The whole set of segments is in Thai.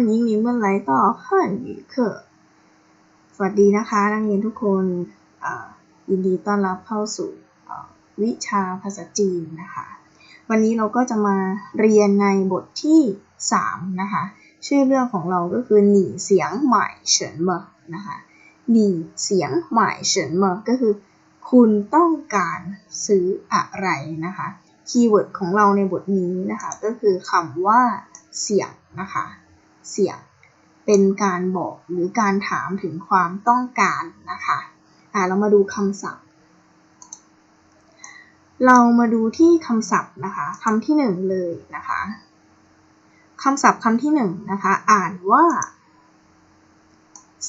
วันนี้มีเมื่อไรต่อขั้น语课สวัสดีนะคะนักเรียนทุกคนยินดีต้อนรับเข้าสู่วิชาภาษาจีนนะคะ วันนี้เราก็จะมาเรียนในบทที่ 3 นะคะ ชื่อเรื่องของเราก็คือหนีเสียงหมายเฉินเมอนะคะหนีเสียงหมายเฉินเมอก็คือ คุณต้องการซื้ออะไรนะคะคีย์เวิร์ดของเราในบทนี้นะคะ ก็คือคำว่าเสียงนะคะ เสียง เป็นการบอกหรือการถามถึงความต้องการนะคะอ่าเรามาดูคำศัพท์ เรามาดูที่คำศัพท์นะคะคำที่หนึ่งเลยนะคะคำศัพท์คำที่หนึ่งนะคะอ่านว่า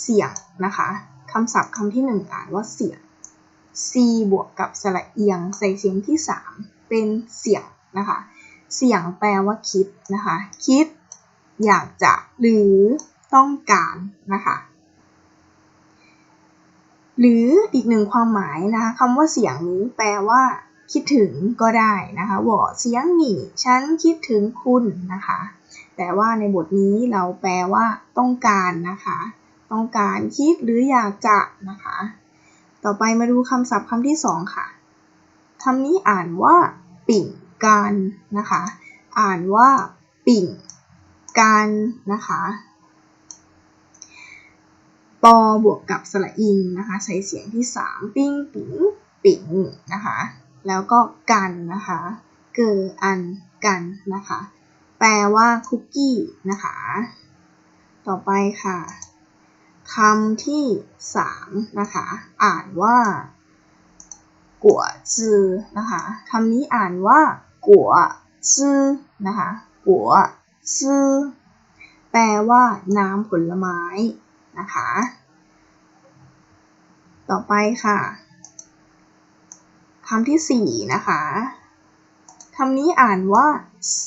เสียงนะคะคำศัพท์คำที่หนึ่งอ่านว่าเสียง c บวกกับสระเอียงใส่เสียงที่สามเป็นเสียงนะคะ เสียงแปลว่าคิดนะคะ คิด อยากจะหรือต้องการนะคะหรืออีกหนึ่งความหมายนะคะคำว่าเสียงนี้แปลว่าคิดถึงก็ได้นะคะวอเสียงหนีฉันคิดถึงคุณนะคะ แต่ว่าในบทนี้เราแปลว่าต้องการนะคะ ต้องการคิดหรืออยากจะนะคะ ต่อไปมาดูคำศัพท์คำที่สองค่ะคำนี้อ่านว่า ปิ่งการนะคะ อ่านว่า ปิ่ง การนะคะปอบวกกับสระอินนะคะ ใช้เสียงที่ 3 ปิ้งปิ๋งปิ๋งนะคะ แล้วก็กันนะคะ เกออันกันนะคะ แปลว่าคุกกี้นะคะ ต่อไปค่ะคำที่ 3 นะคะ อ่านว่ากัวจือนะคะคำนี้อ่านว่ากัวจือนะคะกัว จือแปลว่าน้ำผลไม้นะคะ ต่อไปค่ะคำที่4นะคะคำนี้อ่านว่า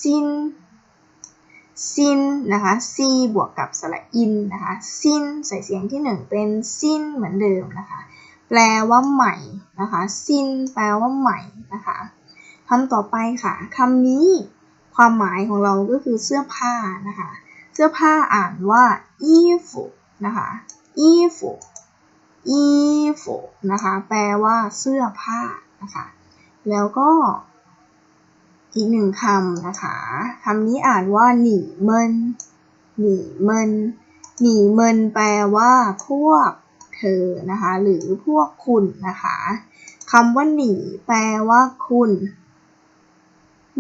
ซินซินนะคะ c บวกกับสระอินนะคะซินใส่เสียงที่1เป็นซินเหมือนเดิมนะคะ แปลว่าใหม่นะคะซินแปลว่าใหม่นะคะคำต่อไปค่ะคำนี้ ความหมายของเราก็คือเสื้อผ้านะคะ เสื้อผ้าอ่านว่าอีฟุนะคะอีฟุอีฟุนะคะ แปลว่าเสื้อผ้านะคะ แล้วก็ อีกหนึ่งคำนะคะคำนี้อ่านว่าหนีเมินหนีเมินหนีเมินแปลว่า พวกเธอนะคะ หรือพวกคุณนะคะคำว่าหนีแปลว่าคุณ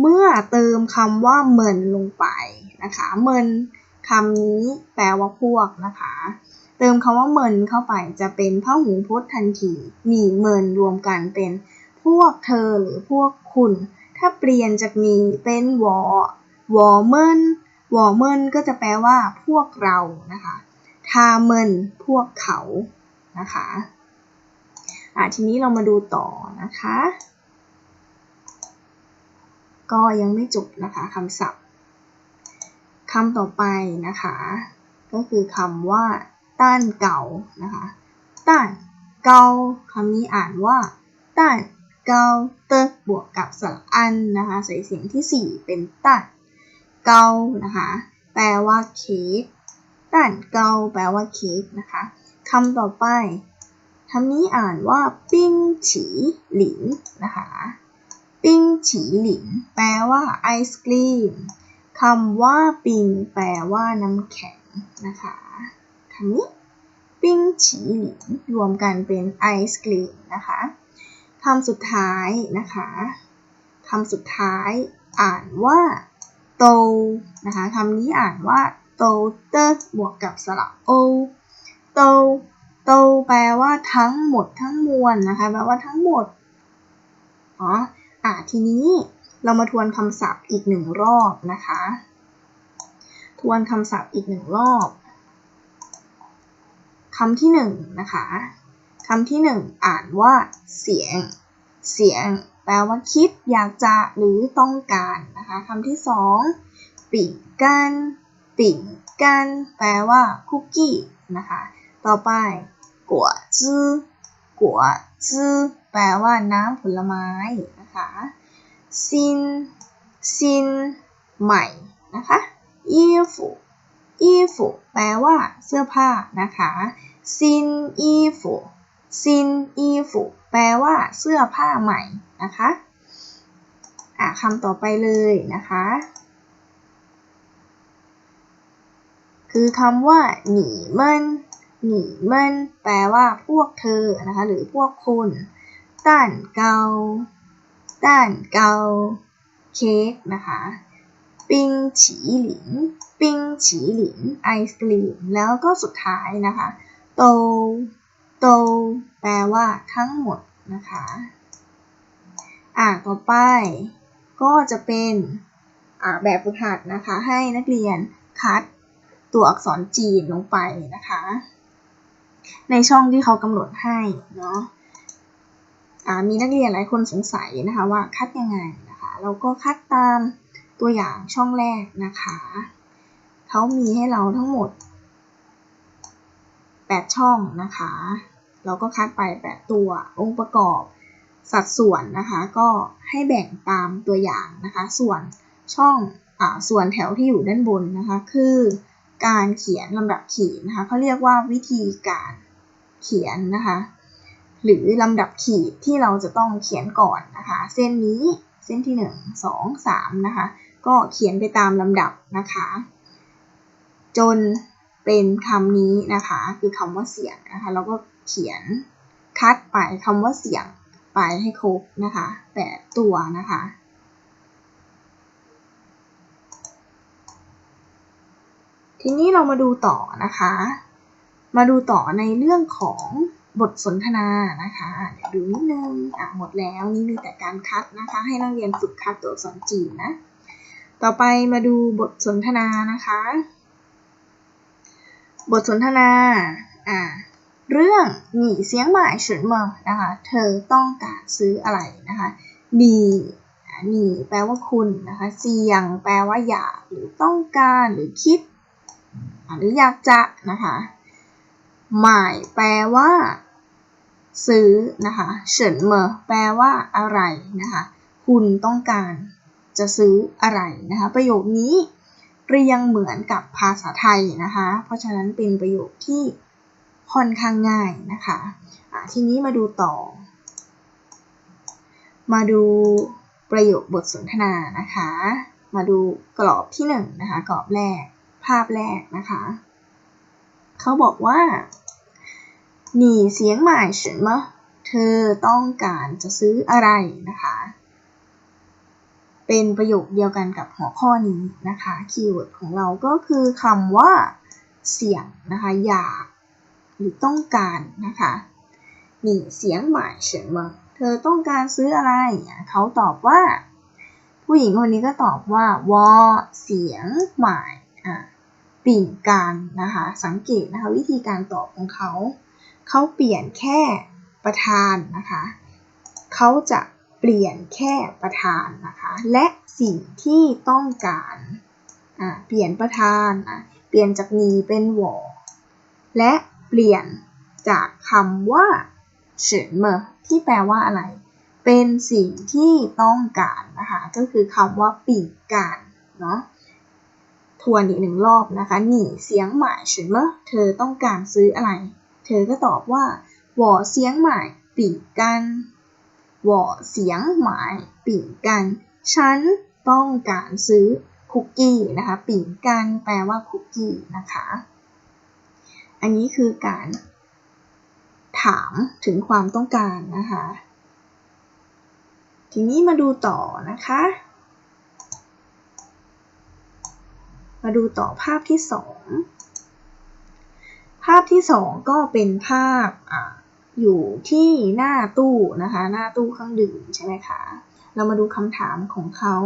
เมื่อเติมคำว่าเหมินลงไปนะคะเหมินคำนี้แปลว่าพวกนะคะ เติมคำว่าเหมินเข้าไปจะเป็นพหูพจน์ทันทีหนีเหมินรวมกันเป็นพวกเธอหรือพวกคุณ ถ้าเปลี่ยนจากมีเป็นวอวอเมินวอเมินก็จะแปลว่าพวกเรานะคะทาเมินพวกเขานะคะอะทีนี้เรามาดูต่อนะคะ ก็ยังไม่จบนะคะคำศัพท์คำต่อไปนะคะ ก็คือคำว่าต้านเก่านะคะต้านเกาคำนี้อ่านว่าต้านเกาเตบวกกับสระอันนะคะใส่เสียงที่ 4 เป็นตัดเกานะคะแปลว่าเค้กตันเกาแปลว่าเค้กนะคะคำต่อไปคำนี้อ่านว่าปิ้งฉีหลินนะคะ ปิ้งฉีหลินแปลว่าไอศกรีมคำว่าปิงแปลว่าน้ำแข็งนะคะคำนี้ปิ้งฉีหลินรวมกันเป็นไอศกรีมนะคะคำสุดท้ายนะคะคำสุดท้ายอ่านว่าโตนะคะคำนี้อ่านว่าโตเตบวกกับสระโอโตโตแปลว่าทั้งหมดทั้งมวลนะคะแปลว่าทั้งหมดอ๋อ อ่าทีนี้เรามาทวนคำศัพท์อีกหนึ่งรอบนะคะ ทวนคำศัพท์อีกหนึ่งรอบคำที่หนึ่งนะคะคำที่หนึ่งอ่านว่าเสียง เสียง แปลว่าคิดอยากจะหรือต้องการนะคะคำที่สองปิ่งกันปิ่งกันแปลว่าคุกกี้นะคะต่อไปกัวจื้อกัวจื้อแปลว่าน้ำผลไม้ คะซินซินใหม่นะคะอีฟูอีฟูแปลว่าเสื้อผ้านะคะซินอีฟูซินอีฟูแปลว่าเสื้อผ้าใหม่นะคะคำต่อไปเลยนะคะ คือคำว่าหนีเมันหนีเมันแปลว่าพวกเธอนะคะ หรือพวกคุณตั้นเกา ต้านเกาเค้กนะคะปิงฉีหลินปิงฉีหลินไอศกรีมแล้วก็สุดท้ายนะคะโตโตแปลว่าทั้งหมดนะคะอ่าต่อไป ก็จะเป็นอ่าแบบฝึกหัดนะคะ ให้นักเรียนคัดตัวอักษรจีนลงไปนะคะ ในช่องที่เขากำหนดให้เนาะ มีนักเรียนหลายคนสงสัยนะคะว่าคัดยังไงนะคะ เราก็คัดตามตัวอย่างช่องแรกนะคะเขามีให้เราทั้งหมด 8 ช่องนะคะ เราก็คัดไป 8 ตัวองค์ประกอบสัดส่วนนะคะ ก็ให้แบ่งตามตัวอย่างนะคะ ส่วนช่องอส่วนแถวที่อยู่ด้านบนนะคะ คือการเขียนลำดับขีดนะคะเขาเรียกว่าวิธีการเขียนนะคะ หรือลำดับขีดที่เราจะต้องเขียนก่อนนะคะ เส้นนี้เส้นที่ 1 2 3 นะคะ ก็เขียนไปตามลำดับนะคะ จนเป็นคำนี้นะคะ คือคำว่าเสียงนะคะ แล้วก็เขียนคัดไปคำว่าเสียงไปให้ครบนะคะแปดตัวนะคะ ทีนี้เรามาดูต่อนะคะ มาดูต่อในเรื่องของ บทสนทนานะคะเดี๋ยวดูนิดนึงอะหมดแล้วนี่มีแต่การคัดนะคะ ให้นักเรียนฝึกคัดตัวอักษรจีนนะ ต่อไปมาดูบทสนทนานะคะ บทสนทนาอ่าเรื่องหนีเสียงหมายเฉินเมอนะคะ เธอต้องการซื้ออะไรนะคะหนีหนีแปลว่าคุณนะคะเสียงแปลว่าอยากหรือต้องการหรือคิด หรืออยากจะนะคะ หมายแปลว่า ซื้อนะคะเฉินเมอแปลว่าอะไรนะคะคุณต้องการจะซื้ออะไรนะคะ ประโยคนี้เรียงเหมือนกับภาษาไทยนะคะ เพราะฉะนั้นเป็นประโยคที่ค่อนข้างง่ายนะคะะทีนี้มาดูต่อ มาดูประโยคบทสนทนานะคะ มาดูกรอบที่1นนะคะ กรอบแรก ภาพแรกนะคะ เขาบอกว่า หนีเสียงหมายฉันมะเธอต้องการจะซื้ออะไรนะคะ เป็นประโยคเดียวกันกับหัวข้อนี้นะคะ คีย์เวิร์ดของเราก็คือคำว่า เสียงนะคะ อยาก หรือต้องการนะคะหนีเสียงหมายเฉินมะเธอต้องการซื้ออะไร เขาตอบว่า ผู้หญิงคนนี้ก็ตอบว่าวอเสียงหมายอะปิ่นการนะคะ สังเกตนะคะ วิธีการตอบของเขา เขาเปลี่ยนแค่ประธานนะคะ เขาจะเปลี่ยนแค่ประธานนะคะ และสิ่งที่ต้องการเปลี่ยนประธานเปลี่ยนจากนีเป็นหวอและเปลี่ยนจากคำว่าเฉินเมอที่แปลว่าอะไร เป็นสิ่งที่ต้องการนะคะ ก็คือคำว่าปีกการเนาะทวนอีกหนึ่งรอบนะคะ หนีเสียงหมายเฉินเมอเธอต้องการซื้ออะไร เธอก็ตอบว่าหวอเสียงหมายปีกกันหวอเสียงหมายปีกกัน ฉันต้องการซื้อคุกกี้นะคะปีกกันแปลว่าคุกกี้นะคะ อันนี้คือการถามถึงความต้องการนะคะ ทีนี้มาดูต่อนะคะ มาดูต่อภาพที่สอง ภาพที่สองก็เป็นภาพออยู่ที่หน้าตู้นะคะ หน้าตู้เครื่องดื่มใช่ไหมคะ เรามาดูคำถามของเขา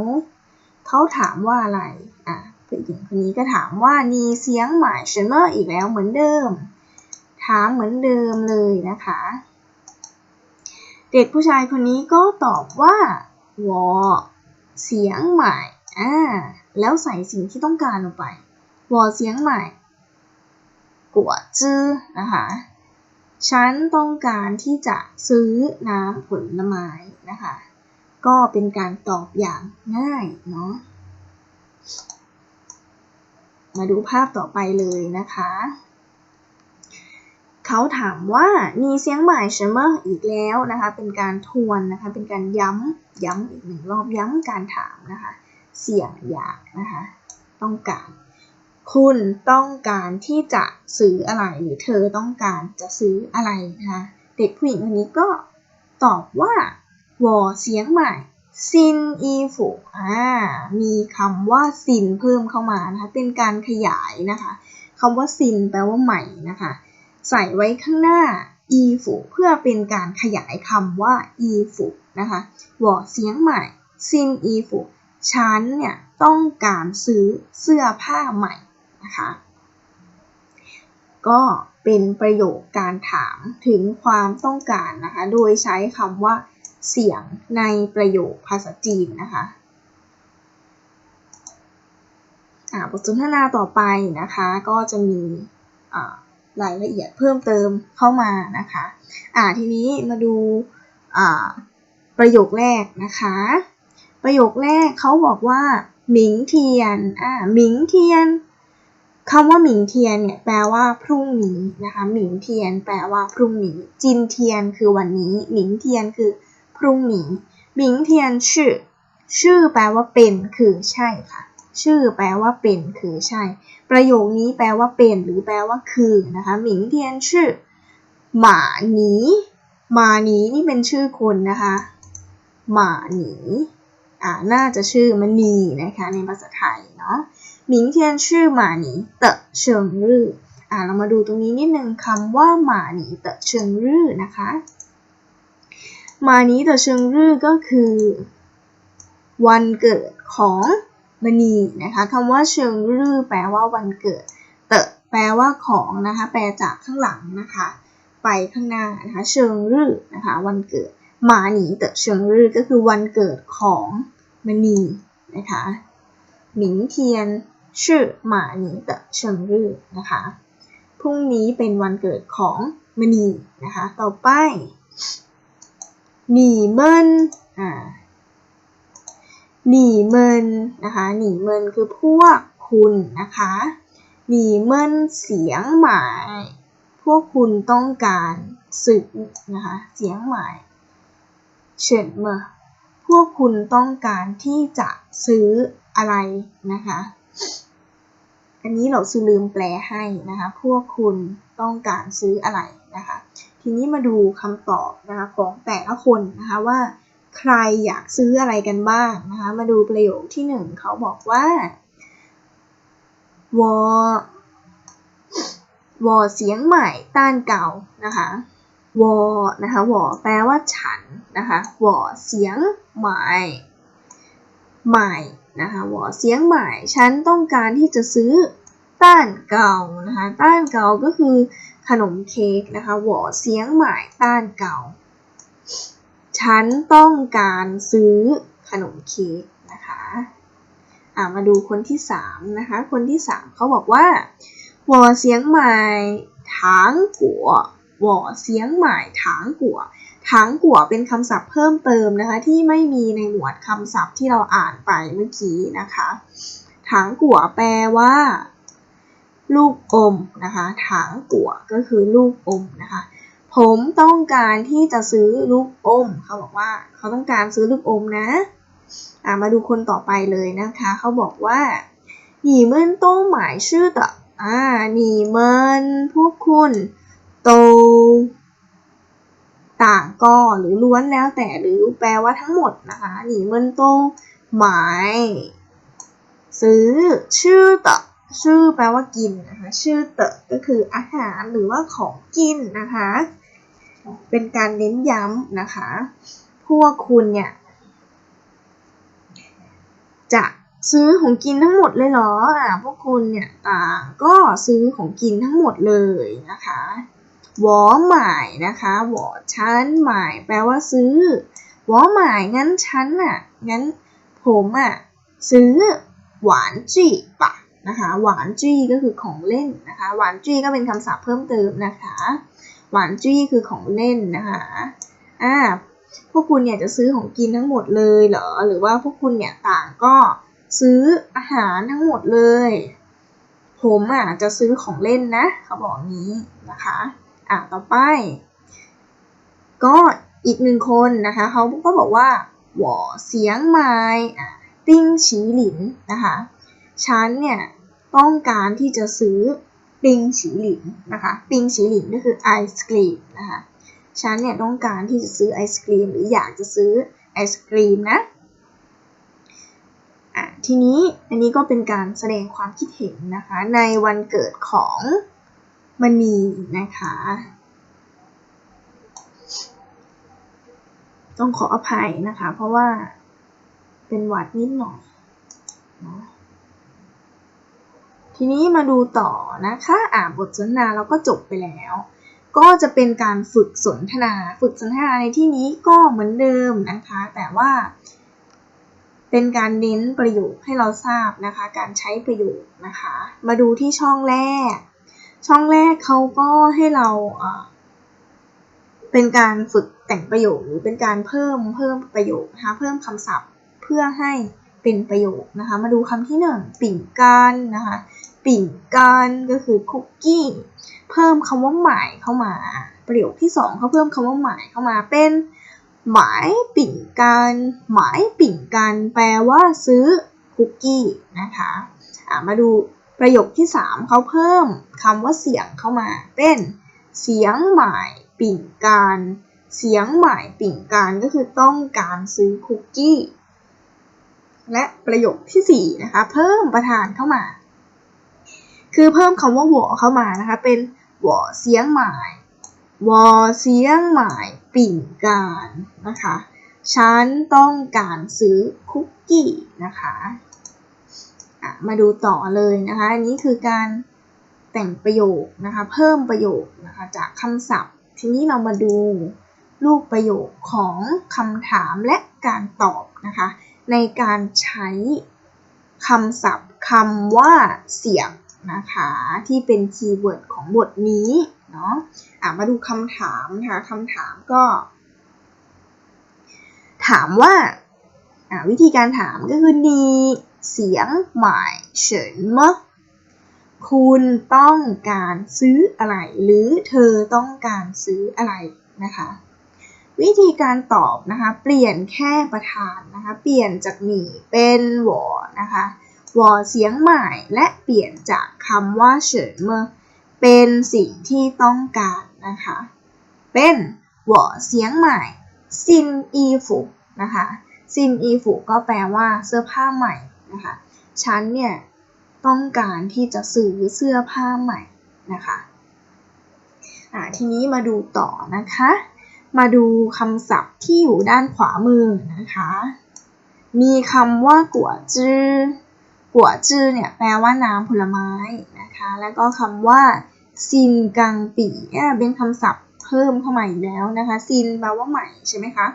เขาถามว่าอะไร อะผู้หญิงคนนี้ก็ถามว่านีเสียงหมายเชนเมอร์อีกแล้วเหมือนเดิม ถามเหมือนเดิมเลยนะคะ เด็กผู้ชายคนนี้ก็ตอบว่าวอเสียงใหมายอ่า แล้วใส่สิ่งที่ต้องการลงไป วอเสียงใหมาย กัวจื้อนะคะ ฉันต้องการที่จะซื้อน้ำผลไม้นะคะ ก็เป็นการตอบอย่างง่ายเนาะ มาดูภาพต่อไปเลยนะคะ เขาถามว่านีเสียงหมาย什么อีกแล้วนะคะ เป็นการทวนนะคะ เป็นการย้ำย้ำอีกหนึ่งรอบย้ำการถามนะคะ เสียงอยากนะคะ ต้องการ คุณต้องการที่จะซื้ออะไรหรือเธอต้องการจะซื้ออะไรนะคะเด็กผู้หญิงคนนี้ก็ตอบว่า我เสียงใหม่ซินอีฟูอ่ามีคำว่าซินเพิ่มเข้ามานะคะเป็นการขยายนะคะคำว่าซินแปลว่าใหม่นะคะใส่ไว้ข้างหน้าอีฟูเพื่อเป็นการขยายคำว่าอีฟูนะคะวอเสียงใหม่ซินอีฟูฉันเนี่ยต้องการซื้อเสื้อผ้าใหม่ นะคะ ก็เป็นประโยคการถามถึงความต้องการนะคะ โดยใช้คำว่าเสียงในประโยคภาษาจีนนะคะบทสนทนาต่อไปนะคะ ก็จะมีรายละเอียดเพิ่มเติมเข้ามานะคะอ่าทีนี้มาดูประโยคแรกนะคะ ประโยคแรกเขาบอกว่าหมิงเทียนอ่าหมิงเทียน คำว่าหมิงเทียนเนี่ยแปลว่าพรุ่งนี้นะคะหมิงเทียน แปลว่าพรุ่งนี้ จินเทียนคือวันนี้หมิงเทียนคือพรุ่งนี้หมิงเทียนชื่อ ชื่อแปลว่าเป็นคือใช่ค่ะ ชื่อแปลว่าเป็นคือใช่ ประโยคนี้แปลว่าเป็น หรือแปลว่าคือนะคะหมิงเทียนชื่อหมาหนีหมาหนีนี่เป็นชื่อคนนะคะหมาหนีอ่าน่าจะชื่อมณีนะคะในภาษาไทยเนาะ หมิงเทียนชื่อหมาหนีเตะเฉิงรื่ออ่าเรามาดูตรงนี้นิดนึงคำว่าหมาหนีเตะเฉิงรื่อนะคะมานี้เตเชิงรื่อก็คือ วันเกิดของมณีนะคะคำว่าเชิงรื่อแปลว่าวันเกิด เตะแปลว่าของนะคะ แปลจากข้างหลังนะคะ ไปข้างหน้านะคะ เชิงรื่อนะคะ วันเกิดมาหนีเตะเชิงรื่อก็คือวันเกิดของมณีนะคะหมิงเทียน ชื่อหมาหนีเตะเชิงรื่อนะคะ พรุ่งนี้เป็นวันเกิดของมณีนะคะ ต่อไปหนีเมินอ่าหนีเมินนะคะหนีเมินคือพวกคุณนะคะหนีเมินเสียงหมาย พวกคุณต้องการสื่อนะคะเสียงหมายเฉินเมื่อพวกคุณต้องการที่จะซื้ออะไรนะคะ อันนี้เราซื้อลืมแปลให้นะคะ พวกคุณต้องการซื้ออะไรนะคะ ทีนี้มาดูคำตอบนะคะของแต่ละคนนะคะว่า ใครอยากซื้ออะไรกันบ้างนะคะ มาดูประโยคที่หนึ่งเขาบอกว่าวอวอเสียงใหม่ต้านเก่านะคะวอนะคะวอแปลว่าฉันนะคะวอเสียงใหม่ใหม่ นะคะวอเสียงใหม่ฉันต้องการที่จะซื้อต้านเก่านะคะต้านเก่าก็คือขนมเค้กนะคะหวอเสียงหมายต้านเก่า ฉันต้องการซื้อขนมเค้กนะคะอ่ามาดูคนที่สามนะคะคนที่สามเขาบอกว่าหวอเสียงหมายถางกัวหวอเสียงหมายถางกัว ถางกัวเป็นคำศัพท์เพิ่มเติมนะคะที่ไม่มีในหมวดคำศัพท์ที่เราอ่านไปเมื่อกี้นะคะถางกัวแปลว่า ลูกอมนะคะถางกัวก็คือลูกอมนะคะ ผมต้องการที่จะซื้อลูกอม เขาบอกว่า เขาต้องการซื้อลูกอมนะมาดูคนต่อไปเลยนะคะ เขาบอกว่าหนีเมินโต้หมายชื่อต่ออ่าหนีเมินพวกคุณโต ต่างก็หรือล้วนแล้วแต่หรือแปลว่าทั้งหมดนะคะหนีเมินโตหมาย ซื้อชื่อต่อชื่อแปลว่ากินนะคะชื่อเตะก็คืออาหารหรือว่าของกินนะคะ เป็นการเน้นย้ำนะคะ พวกคุณเนี่ย จะซื้อของกินทั้งหมดเลยเหรออ่าพวกคุณเนี่ยต่างก็ซื้อของกินทั้งหมดเลยนะคะ วอหมายนะคะวอชั้นหมายแปลว่าซื้อวอหมายงั้นฉันอะ งั้นผมอะ ซื้อหวานจีปะนะคะหวานจี้ก็คือของเล่นนะคะหวานจี้ก็เป็นคำศัพท์เพิ่มเติมนะคะหวานจี้คือของเล่นนะคะอ่าพวกคุณเนี่ยจะซื้อของกินทั้งหมดเลยเหรอหรือว่าพวกคุณเนี่ยต่างก็ซื้ออาหารทั้งหมดเลย ผมอะจะซื้อของเล่นนะเขาบอกนี้นะคะ อะต่อไป ก็อีกหนึ่งคนนะคะเขาก็บอกว่าหวอเสียงไม้ติ้งฉีหลินนะคะฉันเนี่ยต้องการที่จะซื้อปิงฉีหลินนะคะปิงฉีหลินก็คือไอศกรีมนะคะฉันเนี่ยต้องการที่จะซื้อไอศกรีมหรืออยากจะซื้อไอศกรีมนะอะทีนี้อันนี้ก็เป็นการแสดงความคิดเห็นนะคะในวันเกิดของ มณีนะคะ ต้องขออภัยนะคะ เพราะว่าเป็นหวัดนิดหน่อยนะทีนี้มาดูต่อนะคะอ่าบทสนทนาเราก็จบไปแล้ว ก็จะเป็นการฝึกสนทนา ฝึกสนทนาในที่นี้ก็เหมือนเดิมนะคะ แต่ว่า เป็นการเน้นประโยคให้เราทราบนะคะ การใช้ประโยคนะคะ มาดูที่ช่องแรก ช่องแรกเขาก็ให้เราเป็นการฝึกแต่งประโยคหรือเป็นการเพิ่มเพิ่มประโยคนะคะเพิ่มคำศัพท์เพื่อให้เป็นประโยคนะคะ มาดูคำที่หนึ่งปิ่งกันนะคะปิ่งกันก็คือคุกกี้เพิ่มคำว่าหมายเข้ามา ประโยคที่สองเขาเพิ่มคำว่าหมายเข้ามาเป็นหมายปิ่งกันหมายปิ่งกันแปลว่าซื้อคุกกี้นะคะะมาดู ประโยคที่สามเขาเพิ่มคำว่าเสียงเข้ามาเป็นเสียงหมายปิ่งการ เสียงหมายปิ่งการก็คือต้องการซื้อคุกกี้ และประโยคที่4นะคะเพิ่มประธานเข้ามา คือเพิ่มคำว่าหัวเข้ามานะคะเป็นหัวเสียงหมายวอเสียงหมายปิ่งการนะคะ ฉันต้องการซื้อคุกกี้นะคะ มาดูต่อเลยนะคะอันนี้คือการแต่งประโยคนะคะ เพิ่มประโยคนะคะจากคำศัพท์ ทีนี้เรามาดูรูปประโยคของคำถามและการตอบนะคะ ในการใช้คำศัพท์คำว่าเสียงนะคะที่เป็นคีย์เวิร์ดของบทนี้เนาะะมาดูคำถามนะคะคำถามก็ ถามว่าวิธีการถามก็คือนี เสียงหมายเฉินมะคุณต้องการซื้ออะไร หรือเธอต้องการซื้ออะไรนะคะ วิธีการตอบนะคะเปลี่ยนแค่ประธานนะคะเปลี่ยนจากหนีเป็นหวอนะคะหวอเสียงใหม่และเปลี่ยนจากคำว่าเฉินเมอเป็นสิ่งที่ต้องการนะคะ เป็นหวอเสียงใหม่ซินอีฟุนะคะซินอีฟุก็แปลว่าเสื้อผ้าใหม่ นะคะ ฉันเนี่ยต้องการที่จะซื้อเสื้อผ้าใหม่นะคะะทีนี้มาดูต่อนะคะ มาดูคำศัพท์ที่อยู่ด้านขวามือนะคะ มีคำว่ากัวจื้อกัวจื้อเนี่ยแปลว่าน้ำผลไม้นะคะ แล้วก็คำว่าซินกังปีเป็นคำศัพท์เพิ่มเข้ามาอีกแล้วนะคะซินแปลว่าใหม่ใช่ไหมคะ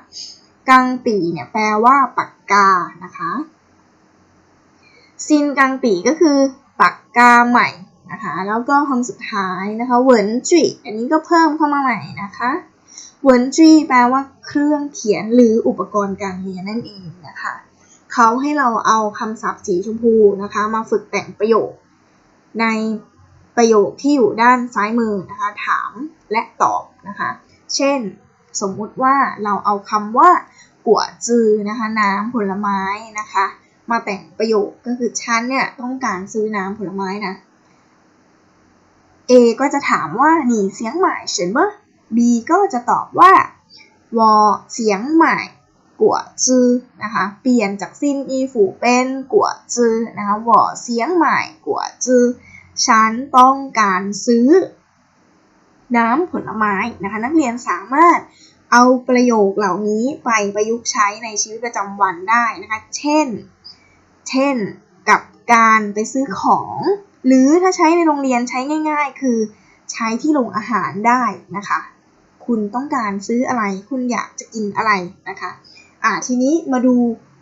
กังปีเนี่ยแปลว่าปากกานะคะ ซินกังปีก็คือปากกาใหม่นะคะแล้วก็คำสุดท้ายนะคะเหวินจุยอันนี้ก็เพิ่มเข้ามาใหม่นะคะเหวินจุยแปลว่าเครื่องเขียนหรืออุปกรณ์การเรียนนั่นเองนะคะเขาให้เราเอาคำศัพท์สีชมพูนะคะมาฝึกแต่งประโยค ในประโยคที่อยู่ด้านซ้ายมือนะคะถามและตอบนะคะ เช่น สมมุติว่าเราเอาคำว่ากัวจือนะคะน้ำผลไม้นะคะ มาแต่งประโยคก็คือฉันเนี่ยต้องการซื้อน้ำผลไม้นะ A ก็จะถามว่าหนีเสียงหมายเฉินเมื่อ B ก็จะตอบว่าวอเสียงหมายกัวจื้อนะคะเปลี่ยนจากซินอีฝูเป็นกัวจื้อนะคะวอเสียงหมายกัวจื้อฉันต้องการซื้อ น้ำผลไม้นะคะนักเรียนสามารถเอาประโยคเหล่านี้ไปประยุกต์ใช้ในชีวิตประจำวันได้นะคะ เช่น เช่น กับการไปซื้อของ หรือถ้าใช้ในโรงเรียนใช้ง่าย ๆ คือใช้ที่โรงอาหารได้นะคะ คุณต้องการซื้ออะไร คุณอยากจะกินอะไรนะคะ อ่าทีนี้มาดู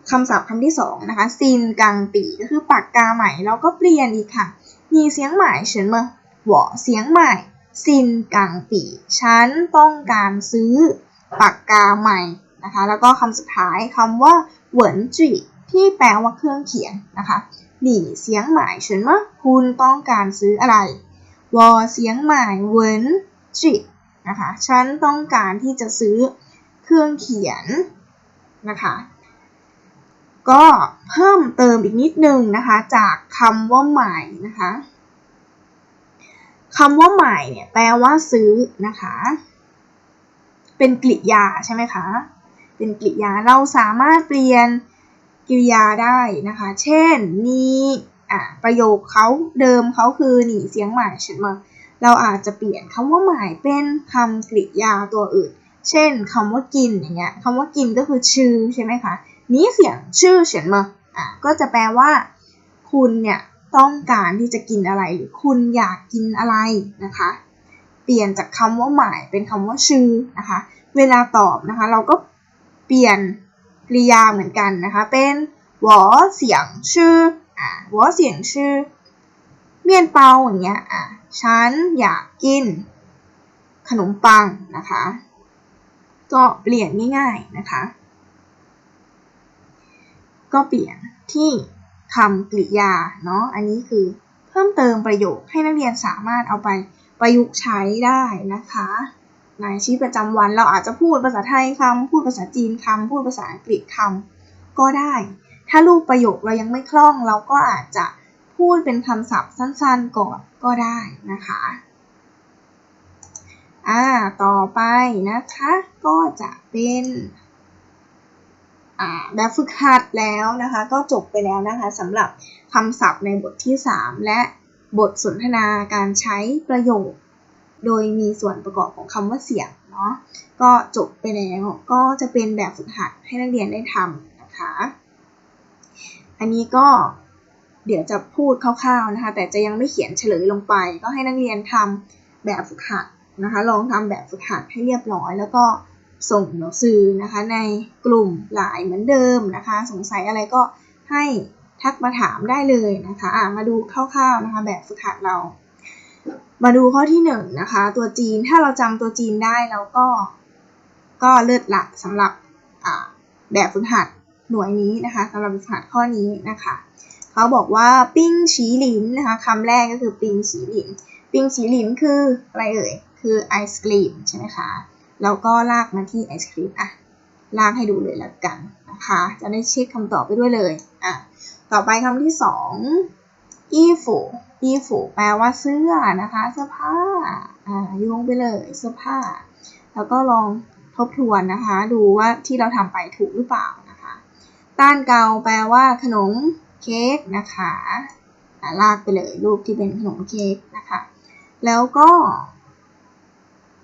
คำศัพท์คำที่สองนะคะซินกังปีก็คือปากกาใหม่เราก็เปลี่ยนอีกค่ะมีเสียงใหม่เฉินมาหวอเสียงใหม่ซินกังปีฉันต้องการซื้อปากกาใหม่นะคะ แล้วก็คำสุดท้ายคำว่าเหวินจี ที่แปลว่าเครื่องเขียนนะคะหนีเสียงหมายฉันว่าคุณต้องการซื้ออะไร วอเสียงหมายเวินจินะคะฉันต้องการที่จะซื้อเครื่องเขียนนะคะก็เพิ่มเติมอีกนิดนึงนะคะ จากคำว่าหม่นะคะคำว่าหม่เนี่ยแปลว่าซื้อนะคะ เป็นกริยาใช่ไหมคะ เป็นกริยาเราสามารถเปลี่ยน กริยาได้นะคะ เช่นนี่อะประโยคเขาเดิมเขาคือหนีเสียงหมายฉันมาเราอาจจะเปลี่ยนคำว่าหมายเป็นคำกริยาตัวอื่น เช่นคำว่ากินอย่างเงี้ยคำว่ากินก็คือชื่อใช่ไหมคะนี้เสียงชื่อเฉียนมาอะก็จะแปลว่า คุณเนี่ยต้องการที่จะกินอะไรหรือคุณอยากกินอะไรนะคะ เปลี่ยนจากคำว่าหมายเป็นคำว่าชื่อนะคะ เวลาตอบนะคะ เราก็เปลี่ยน กริยาเหมือนกันนะคะ เป็นวอเสียงชื่ออะวอเสียงชื่อ เมียนเปาอย่างเงี้ยอะฉันอยากกิน ขนมปังนะคะ ก็เปลี่ยนง่ายๆนะคะ ก็เปลี่ยนที่คำกริยาเนาะ อันนี้คือเพิ่มเติมประโยคให้นักเรียนสามารถเอาไปประยุกต์ใช้ได้นะคะ ในชีวิตประจำวัน เราอาจจะพูดภาษาไทยคำพูดภาษาจีนคำพูดภาษาอังกฤษคำก็ได้ ถ้ารูปประโยคเรายังไม่คล่อง เราก็อาจจะพูดเป็นคำศัพท์สั้นๆก่อนก็ได้นะคะอ่าต่อไปนะคะก็จะเป็นแบบฝึกหัดแล้วนะคะก็จบไปแล้วนะคะสำหรับคำศัพท์ในบทที่ 3 และบทสนทนาการใช้ประโยค โดยมีส่วนประกอบของคำว่าเสียงเนาะก็จบไปแล้วก็จะเป็นแบบฝึกหัดให้นักเรียนได้ทำนะคะ อันนี้ก็เดี๋ยวจะพูดคร่าวๆนะคะ แต่จะยังไม่เขียนเฉลยลงไป ก็ให้นักเรียนทำแบบฝึกหัดนะคะ ลองทำแบบฝึกหัดให้เรียบร้อย แล้วก็ส่งหนังสือนะคะในกลุ่มหลายเหมือนเดิมนะคะ สงสัยอะไรก็ให้ทักมาถามได้เลยนะคะะมาดูคร่าวๆนะคะ แบบฝึกหัดเรา มาดูข้อที่1นนะคะ ตัวจีนถ้าเราจำตัวจีนได้เราก็ก็เลิศละสำหรับแบบฝึกหัดหน่วยนี้นะคะสำหรับฝึกหัดข้อนี้นะคะเขาบอกว่าปิ้งฉีหลินนะคะคำแรกก็คือปิ้งฉีหลิน ปิ้งฉีหลินคืออะไรเอ่ยคือไอศกรีมใช่ไหมคะแล้วก็ลากมาที่ไอศครีมอะลากให้ดูเลยละกันนะคะ จะได้เช็คคำตอบไปด้วยเลยอะต่อไปคำที่สอง อีฟูแปลว่าเสื้อนะคะ เสื้อผ้าอ่าโยงไปเลยเสื้อผ้า แล้วก็ลองทบทวนนะคะ ดูว่าที่เราทำไปถูกหรือเปล่านะคะ ต้านเกาแปลว่าขนมเค้กนะคะลากไปเลยรูปที่เป็นขนมเค้กนะคะ แล้วก็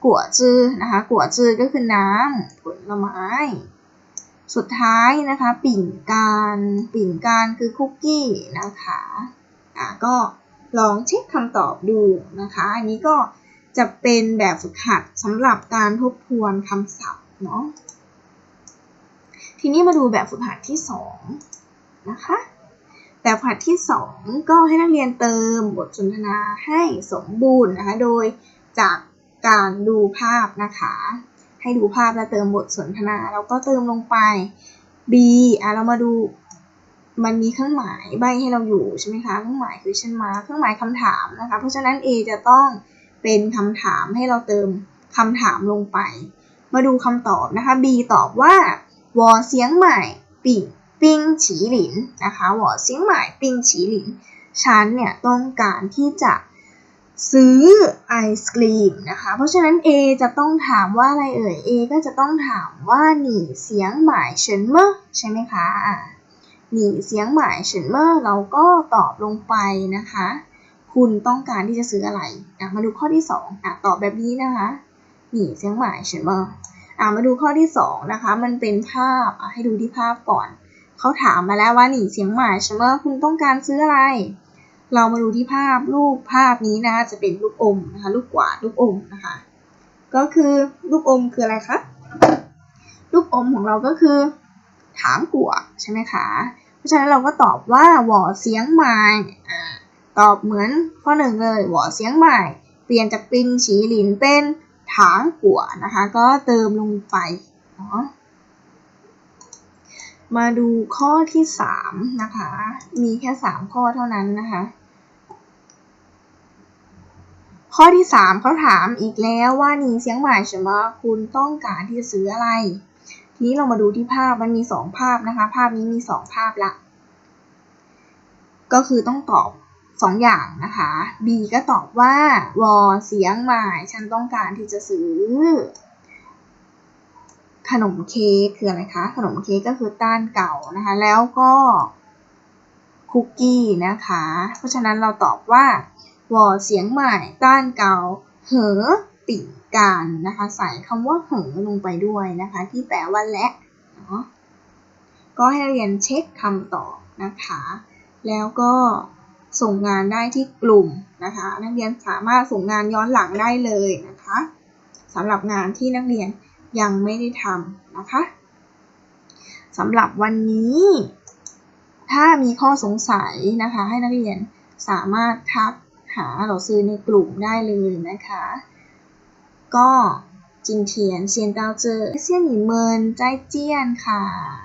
กัวจื้อนะคะกัวจื้อก็คือน้ำผลไม้ สุดท้ายนะคะ ปิ่งการ ปิ่งการคือคุกกี้นะคะ อะก็ ลองเช็คคำตอบดูนะคะ อันนี้ก็จะเป็นแบบฝึกหัดสำหรับการทบทวนคำศัพท์เนาะ ทีนี้มาดูแบบฝึกหัดที่2นะคะแบบฝึกหัดที่ 2 ก็ให้นักเรียนเติมบทสนทนาให้สมบูรณ์นะคะ โดยจากการดูภาพนะคะ ให้ดูภาพแล้วเติมบทสนทนา แล้วก็เติมลงไป B อะเรามาดู มันมีเครื่องหมายใบให้เราอยู่ใช่ไหมคะเครื่องหมาย question mark เครื่องหมายคำถามนะคะ เพราะฉะนั้น A จะต้องเป็นคำถามให้เราเติมคำถามลงไป มาดูคำตอบนะคะ B ตอบว่าวอเสียงใหม่ปิ่งปิงฉีหลินนะคะวอเสียงใหม่ปิงฉีหลินฉันเนี่ยต้องการที่จะซื้อไอศกรีมนะคะ เพราะฉะนั้น A จะต้องถามว่าอะไรเอ่ย A ก็จะต้องถามว่าหนีเสียงหมายเฉินเมอใช่ไหมคะ หนีเสียงหมายเฉินเมอเราก็ตอบลงไปนะคะ คุณต้องการที่จะซื้ออะไรอะมาดูข้อที่2อะตอบแบบนี้นะคะหนีเสียงหมายเฉินเมออะมาดูข้อที่2นะคะ มันเป็นภาพอะให้ดูที่ภาพก่อน เขาถามมาแล้วว่าหนีเสียงหมายเฉินเมอคุณต้องการซื้ออะไร เรามาดูที่ภาพรูปภาพนี้นะคะจะเป็นลูกอมนะคะลูกกวาดลูกอมนะคะ ก็คือลูกอมคืออะไรคะลูกอมของเราก็คือถามกัวใช่ไหมคะ ราะฉะนั้นเราก็ตอบว่าหวอเสียงใหม่ตอบเหมือนข้อหนึ่งเลยหวอเสียงใหม่ เปลี่ยนจากปิงฉีหลินเป็นถางกัวนะคะ ก็เติมลงไปเนาะมาดูข้อที่สามนะคะ มีแค่สามข้อเท่านั้นนะคะ ข้อที่สามเขาถามอีกแล้วว่านีเสียงใหมาย什么คุณต้องการที่จะซื้ออะไร ทีนี้เรามาดูที่ภาพมันมีสองภาพนะคะ ภาพนี้มีสองภาพละ ก็คือต้องตอบสองอย่างนะคะ B ก็ตอบว่าวอเสียงหมายฉันต้องการที่จะซื้อ ขนมเค้กคืออะไรคะ ขนมเค้กก็คือต้านเก่านะคะ แล้วก็คุกกี้นะคะ เพราะฉะนั้นเราตอบว่าวอเสียงใหม่ต้านเก่า เหอ ติ่ง การนะคะใส่คำว่าเหอลงไปด้วยนะคะ ที่แปลว่าและเนาะก็ให้เรียนเช็คคำตอบนะคะ แล้วก็ส่งงานได้ที่กลุ่มนะคะ นักเรียนสามารถส่งงานย้อนหลังได้เลยนะคะสำหรับงานที่นักเรียนยังไม่ได้ทำนะคะสำหรับวันนี้ ถ้ามีข้อสงสัยนะคะ ให้นักเรียนสามารถทักหาเราซื้อในกลุ่มได้เลยนะคะ ก็จินเทียนเซียนเต้าเจอเซียนหนีเมินใจเจี้ยนค่ะ